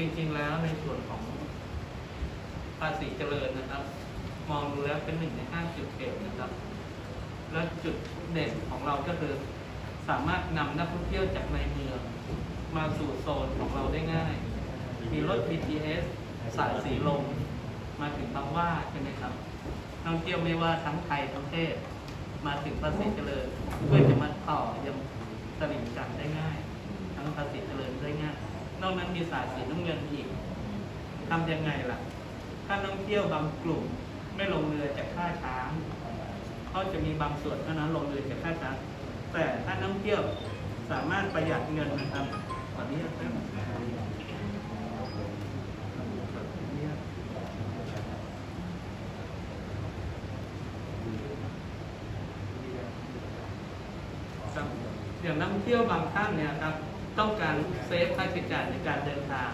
จริงๆแล้วในส่วนของภาษีเจริญนะครับ มองดูแล้วเป็นหนึ่งในห้าจุดเด่นนะครับ และจุดเด่นของเราก็คือสามารถนำนักท่องเที่ยวจากในเมือง มาสู่โซนของเราได้ง่าย มีรถ BTS สายสีลมมาถึงบางหว่าใช่ไหมครับนักท่องเที่ยวไม่ว่าทั้งไทยทั้งเทศ มาถึงภาษีเจริญเพื่อจะมาต่อยังตลิ่งจันทน์ได้ง่าย ทั้งภาษีเจริญได้ง่าย นอกนั้นมีสายสีน้ำเงินอีกทำยังไงล่ะ ถ้านักท่องเที่ยวบางกลุ่มไม่ลงเรือจากท่าช้างเขาจะมีบางส่วนเท่านั้นลงเรือจากท่าช้าง แต่ถ้านักท่องเที่ยวสามารถประหยัดเงินนะครับตอนนี้นะครับครับอย่างนักท่องเที่ยวบางท่านเนี่ยครับ ต้องการเซฟค่าใช้จ่ายในการเดินทาง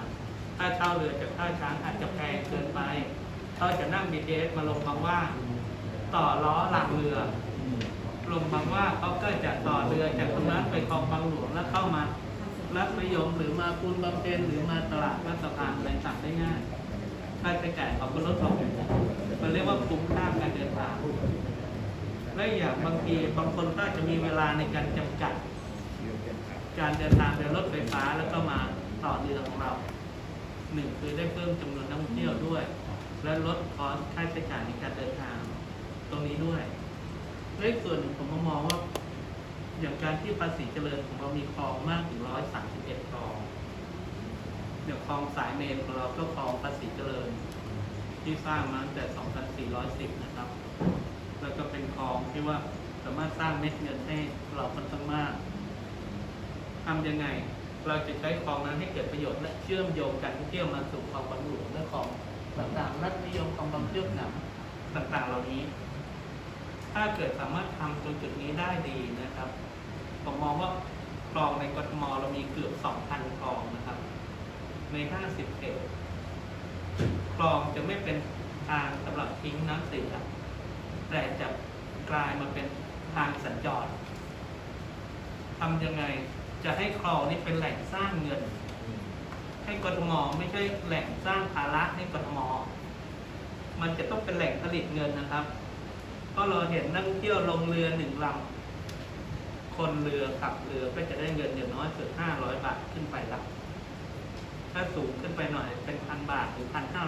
ถ้าเช่าเรือจากท่าช้างอาจจะแพงเกินไปเขาจะนั่ง BTS มาลงบางว่าต่อล้อหลังเรือ ลงบางว่าเขาก็จะต่อเรือจากตรงนั้นไปคลองบางหลวงแล้วเข้ามารัฐนิยมหรือมาปูนบำเพ็ญหรือมาตลาดรัฐสภานอะไรต่างได้ง่ายค่าใช้จ่ายของคนรถทองมันเรียกว่าคุ้มค่าการเดินทางและอย่างบางทีบางคนก็จะมีเวลาในการจำกัด การเดินทางโดยรถไฟฟ้าแล้วก็มาต่อเรือของเราหนึ่งคือได้เพิ่มจำนวนนักท่องเที่ยวด้วย และลดคอสค่าใช้จ่ายในการเดินทาง ตรงนี้ด้วยและอีกส่วนหนึ่งผมก็มองว่าอย่างการที่ภาษีเจริญของเรามีคลองมากถึงร้อยสามสิบเอ็ดคลองเดี๋ยวคลองสายเมนของเราก็คลองภาษีเจริญ ที่สร้างมาตั้งแต่ 2410 นะครับ แล้วก็เป็นคลองที่ว่าสามารถสร้างเม็ดเงินให้เราค่อนข้างมาก ทำยังไง เราจะใช้คลองนั้นให้เกิดประโยชน์และเชื่อมโยงการท่องเที่ยวมาสู่คลองบางหลวงและคลองต่างๆรัฐนิยมคลองบางเชือกหนังต่างๆ เหล่านี้ ถ้าเกิดสามารถทำตรงจุดนี้ได้ดีนะครับผมมองว่าคลองในกทมเรามีเกือบ 2,000 คลองนะครับ ใน50เขตคลองจะไม่เป็นทางสำหรับทิ้งน้ำเสียแต่จะกลายมาเป็นทางสัญจร ทำยังไงจะให้คลองนี้เป็นแหล่งสร้างเงิน ให้กทมไม่ใช่แหล่งสร้างภาระให้กทม มันจะต้องเป็นแหล่งผลิตเงินนะครับเพราะเราเห็นนักท่องเที่ยวลงเรือหนึ่งลำคนเรือขับเรือก็จะได้เงินอย่างน้อยสุดห้าร้อยบาทขึ้นไปละถ้าสูงขึ้นไปหน่อยเป็นพันบาทหรือพันห้า